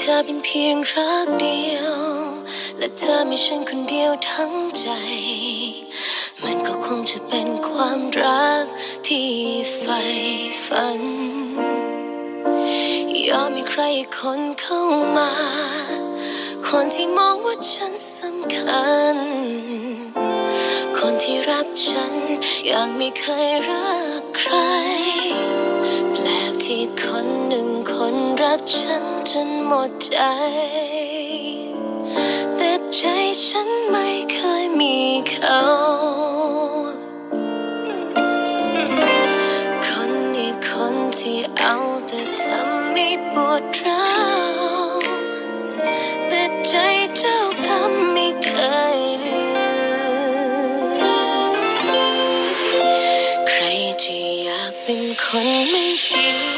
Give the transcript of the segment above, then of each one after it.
เธอเป็นเพียงรักเดียว และเธอมีฉันคนเดียวทั้งใจ มันก็คงจะเป็นความรักที่ใฝ่ฝัน ยอมมีใครอีกคนเข้ามา คนที่มองว่าฉันสำคัญ คนที่รักฉันอย่างไม่เคยรักใคร แปลกที่คนหนึ่ง คนรักฉันจนหมดใจ แต่ใจฉันไม่เคยมีเขาคนนี้คนที่เอาแต่ทำให้ปวดร้าวแต่ใจเจ้ากรรมไม่เคยลืมใครที่อยากเป็นคนไม่ดี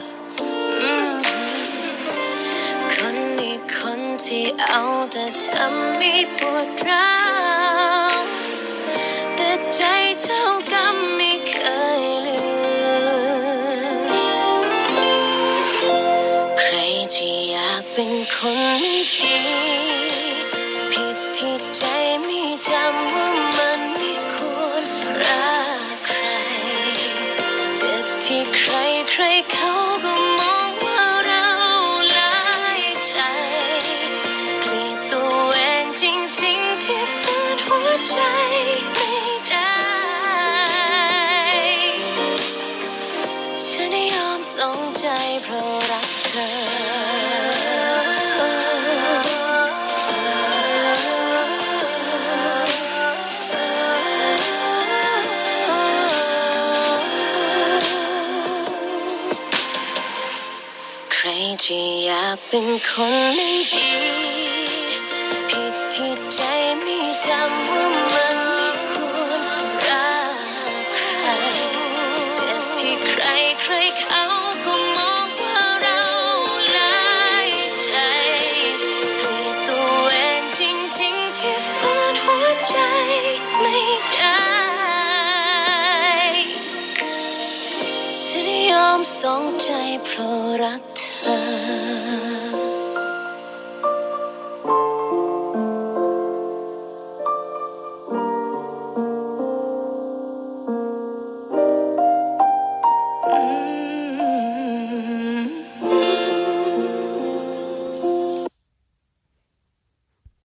ที่เอาแต่ทำให้ปวดร้าวแต่ใจเจ้ากรรมไม่เคยลืม ใครที่อยากเป็นคนไม่ดี ผิดที่ใจไม่จำว่ามันไม่ควรรักใคร เจ็บที่ใครใครเขาก็มอง ลงใจเพราะรักเธอ ใครจะอยากเป็นคนไม่ดี ผิดที่ใจไม่จำว่ามันไม่ควรรักใคร เจ็บที่ใครใครเขา สองใจเพราะรักเธอ